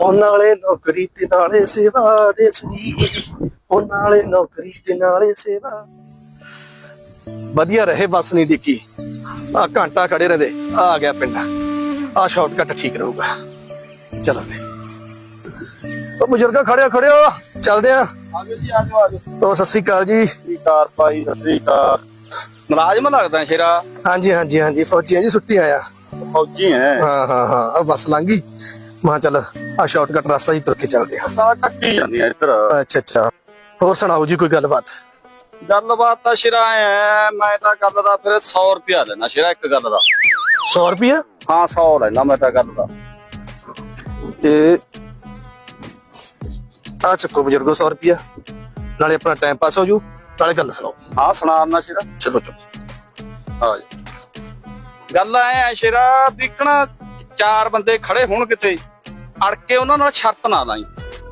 ਉਹ ਨਾਲੇ ਨੌਕਰੀ ਤੇ ਨਾਲੇ ਸੇਵਾ ਦੇ ਸਨੀ ਉਹ ਨਾਲੇ ਨੌਕਰੀ ਤੇ ਨਾਲੇ ਸੇਵਾ। ਵਧੀਆ ਰਹੇ ਬਸ ਨਹੀਂ ਡਿੱਕੀ ਆ ਘੰਟਾ ਖੜੇ ਰਹਦੇ ਆ ਗਿਆ ਪਿੰਡ। ਆ ਸ਼ਾਰਟਕਟ ਠੀਕ ਰਹੂਗਾ। ਚਲੋ ਉਹ ਬਜ਼ੁਰਗਾ ਖੜਿਓ ਖੜਿਓ। ਚੱਲਦੇ ਆ। ਆਜੋ ਜੀ ਆਜੋ ਆਜੋ। ਸਤਿ ਸ੍ਰੀ ਅਕਾਲ ਜੀ। ਸ੍ਰੀਕਾਰ ਭਾਈ ਸਤਿ ਸ੍ਰੀਕਾਰ ਮੁਲਾਜ਼ਮ ਲੱਗਦਾ ਸ਼ੇਰਾ। ਹਾਂਜੀ ਹਾਂਜੀ ਹਾਂਜੀ। ਫੌਜੀਆਂ ਜੀ ਛੁੱਟੀ ਆਇਆ। ਫੌਜੀ ਹੈ ਹਾਂ ਹਾਂ ਹਾਂ। ਆ ਬੱਸ ਲੰਘ ਗਈ। ਮਾਂ ਚੱਲ ਆ ਸ਼ਾਰਟਕਟ ਰਸਤਾ ਜੀ ਤੁਰ ਕੇ ਚੱਲਦੇ ਆ ਸਾਰਾ ਕੱਟੀ ਜਾਂਦੀ ਹੈ ਇੱਧਰ। ਅੱਛਾ ਅੱਛਾ। ਹੋਰ ਸੁਣਾਓ ਜੀ ਕੋਈ ਗੱਲਬਾਤ? ਗੱਲਬਾਤ ਤਾਂ ਸ਼ੇਰਾ ਐ ਮੈਂ ਤਾਂ ਗੱਲ ਦਾ ਫਿਰ 100 ਰੁਪਿਆ ਲੈਣਾ ਸ਼ੇਰਾ ਇੱਕ ਗੱਲ ਦਾ। 100 ਰੁਪਿਆ ਹਾਂ 100 ਲੈਣਾ ਮੈਂ ਤਾਂ ਗੱਲ ਦਾ। ਤੇ ਆ ਚੱਕੋ ਬਜ਼ੁਰਗੋ 100 ਰੁਪਿਆ ਨਾਲੇ ਆਪਣਾ ਟਾਈਮ ਪਾਸ ਹੋ ਜੂ ਨਾਲੇ ਗੱਲ ਸੁਣਾਓ। ਹਾਂ ਸੁਣਾਉਣਾ ਸ਼ੇਰਾ। ਚਲੋ ਚਲੋ। ਆ ਜੀ। ਗੱਲ ਐ ਸ਼ੇਰਾ ਵਿਕਣਾ ਚਾਰ ਬੰਦੇ ਖੜੇ ਹੋਣ ਕਿਤੇ ਅੜ ਕੇ ਉਹਨਾਂ ਨਾਲ ਸ਼ਰਤ ਨਾ ਲਾਈ।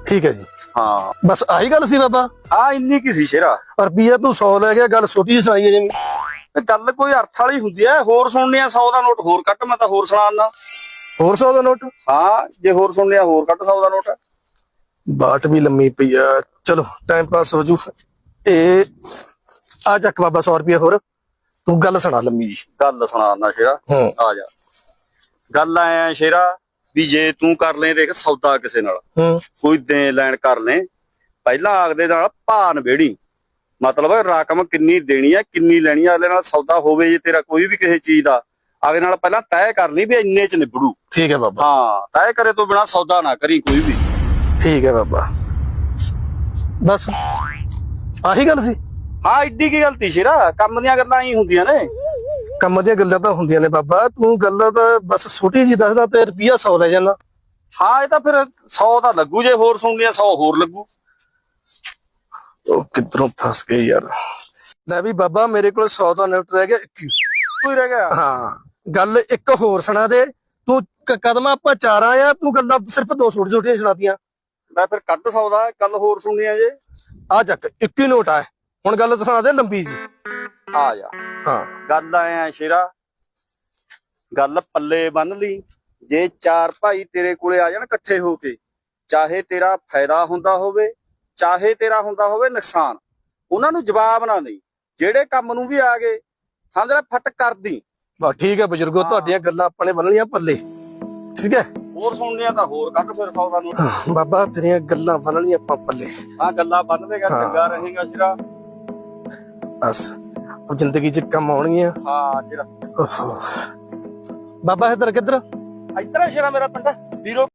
ਠੀਕ ਹੈ ਜੀ। ਹਾਂ। ਬਸ ਆਹੀ ਗੱਲ ਸੀ ਬਾਬਾ? ਆ ਇੰਨੀ ਕੀ ਸੀ ਸ਼ੇਰਾ? ਰੁਪਿਆ ਤੂੰ 100 ਲੈ ਗਿਆ ਗੱਲ ਛੋਟੀ ਜਿਹੀ ਸੁਣਾਈ ਹੈ ਜਿਵੇਂ ਗੱਲ ਕੋਈ ਅਰਥ ਵਾਲੀ ਹੁੰਦੀ ਐ ਹੋਰ ਸੁਣਨੀ ਆ 100 ਦਾ ਨੋਟ ਹੋਰ ਕੱਟ ਮੈਂ ਤਾਂ ਹੋਰ ਸੁਣਾਉਣਾ ਹੋਰ 100 ਦਾ ਨੋਟ? ਹਾਂ ਜੇ ਹੋਰ ਸੁਣਨੀ ਆ ਹੋਰ ਕੱਟ 100 ਦਾ ਨੋਟ। ਬਾਟ ਵੀ ਲੰਮੀ ਪਈ ਆ। ਚਲੋ ਟਾਈਮ ਪਾਸ ਹੋ ਜੂ। ਇਹ ਆ ਚੱਕ ਬਾਬਾ 100 ਰੁਪਿਆ ਹੋਰ। ਤੂੰ ਗੱਲ ਸੁਣਾ ਲੰਮੀ ਜੀ। ਗੱਲ ਸੁਣਾਉਣਾ ਸ਼ੇਰਾ। ਆ ਜਾ। ਗੱਲ ਐ ਆ ਸ਼ੇਰਾ ਵੀ ਜੇ ਤੂੰ ਕਰ ਲੈ ਦੇਖ ਸੌਦਾ ਕਿਸੇ ਨਾਲ। ਹੂੰ। ਕੋਈ ਦੇ ਲੈਣ ਕਰ ਲੈ ਪਹਿਲਾਂ ਆਗਦੇ ਨਾਲ ਭਾਨ ਵੇੜੀ ਮਤਲਬ ਰਕਮ ਕਿੰਨੀ ਦੇਣੀ ਆ ਕਿੰਨੀ ਲੈਣੀ ਆ ਅਗਲੇ ਨਾਲ ਸੌਦਾ ਹੋਵੇ ਜੇ ਤੇਰਾ ਕੋਈ ਵੀ ਕਿਸੇ ਚੀਜ਼ ਦਾ। ਅਗਲੇ ਨਾਲ ਪਹਿਲਾਂ ਤੈਅ ਕਰ ਲਈ ਵੀ ਇੰਨੇ ਚ ਨਿਬੜੂ। ਠੀਕ ਹੈ ਬਾਬਾ। ਹਾਂ ਤੈਅ ਕਰੇ ਤੋਂ ਬਿਨਾ ਸੌਦਾ ਨਾ ਕਰੀ ਕੋਈ ਵੀ। ਠੀਕ ਹੈ ਬਾਬਾ। ਬਸ ਆਹੀ ਗੱਲ ਸੀ? ਹਾਂ ਏਡੀ ਕੀ ਗਲਤੀ ਸ਼ੇਰਾ? ਕੰਮ ਦੀਆਂ ਗੱਲਾਂ ਹੀ ਹੁੰਦੀਆਂ ਨੇ। ਕੰਮ ਦੀਆਂ ਗੱਲਾਂ ਤਾਂ ਹੁੰਦੀਆਂ ਨੇ ਬਾਬਾ ਤੂੰ ਗੱਲਾਂ ਤਾਂ ਬਸ ਛੋਟੀ ਜੀ ਦੱਸਦਾ ਤੇ ਰੁਪਿਆ 100 ਲੈ ਜਾਣਾ ਹਾਂ ਇਹ ਤਾਂ ਫਿਰ 100 ਦਾ ਲੱਗੂ ਜੇ ਹੋਰ ਸੁਣਨੀਆਂ 100 ਹੋਰ ਲੱਗੂ। ਉਹ ਕਿੱਧਰੋਂ ਫਸ ਗਏ ਯਾਰ। ਲੈ ਵੀ ਬਾਬਾ ਮੇਰੇ ਕੋਲ 100 ਦਾ ਨੋਟ ਰਹਿ ਗਿਆ 21 ਕੋਈ ਰਹਿ ਗਿਆ? ਹਾਂ ਗੱਲ ਇੱਕ ਹੋਰ ਸੁਣਾ ਦੇ। ਤੂੰ ਕਦਮ ਆਪਾਂ ਚਾਰ ਆਇਆ ਤੂੰ ਗੱਲਾਂ ਸਿਰਫ ਦੋ ਛੋਟੀ ਛੋਟੀਆਂ ਸੁਣਾਤੀਆਂ। ਮੈਂ ਫਿਰ ਕੱਢ ਸੌਦਾ ਕੱਲ ਹੋਰ ਸੁਣਨੀਆਂ ਜੇ। ਆ ਚੱਕ 21 ਨੋਟ ਆ ਹੁਣ ਗੱਲ ਸੁਣਾ ਦੇ ਲੰਬੀ ਜੀ ਆ ਜਾ। ਹਾਂ। ਗੱਲ ਆਏ ਆ ਸ਼ੇਰਾ। ਗੱਲ ਪੱਲੇ ਬੰਨ ਲਈ। ਜੇ ਚਾਰ ਭਾਈ ਤੇਰੇ ਕੋਲੇ ਆ ਜਾਣ ਇਕੱਠੇ ਹੋ ਕੇ ਚਾਹੇ ਤੇਰਾ ਫਾਇਦਾ ਹੁੰਦਾ ਹੋਵੇ ਚਾਹੇ ਤੇਰਾ ਹੁੰਦਾ ਹੋਵੇ ਨੁਕਸਾਨ ਉਹਨਾਂ ਨੂੰ ਜਵਾਬ ਨਾ ਦੇਈ। ਜਿਹੜੇ ਕੰਮ ਨੂੰ ਵੀ ਆ ਗਏ ਸਮਝ ਲੈ ਫਟ ਕਰਦੀ ਬਸ ਠੀਕ ਹੈ ਬਜ਼ੁਰਗੋ। ਤੁਹਾਡੀਆਂ ਗੱਲਾਂ ਆਪਣੇ ਬੰਨਣੀਆਂ ਪੱਲੇ। ਠੀਕ ਹੈ? ਹੋਰ ਸੁਣਨੀਆਂ ਤਾਂ ਹੋਰ ਕੱਢ ਫਿਰ ਸੌਦਾ ਨੂੰ ਬਾਬਾ ਤੇਰੀਆਂ ਗੱਲਾਂ ਬੰਨਣੀਆਂ ਆਪਾਂ ਪੱਲੇ। ਆ ਗੱਲਾਂ ਬੰਨ ਦੇਗਾ। ਚੰਗਾ ਰਹੇਗਾ ਸ਼ੇਰਾ। ਬਸ। ਉਹ ਜ਼ਿੰਦਗੀ 'ਚ ਕੰਮ ਆਉਣਗੀਆਂ। ਹਾਂ ਓਹੋ। ਬਾਬਾ ਇਧਰ ਕਿੱਧਰ? ਇੱਧਰ ਸ਼ੇਰਾ ਮੇਰਾ ਪਿੰਡ। ਵੀਰੋ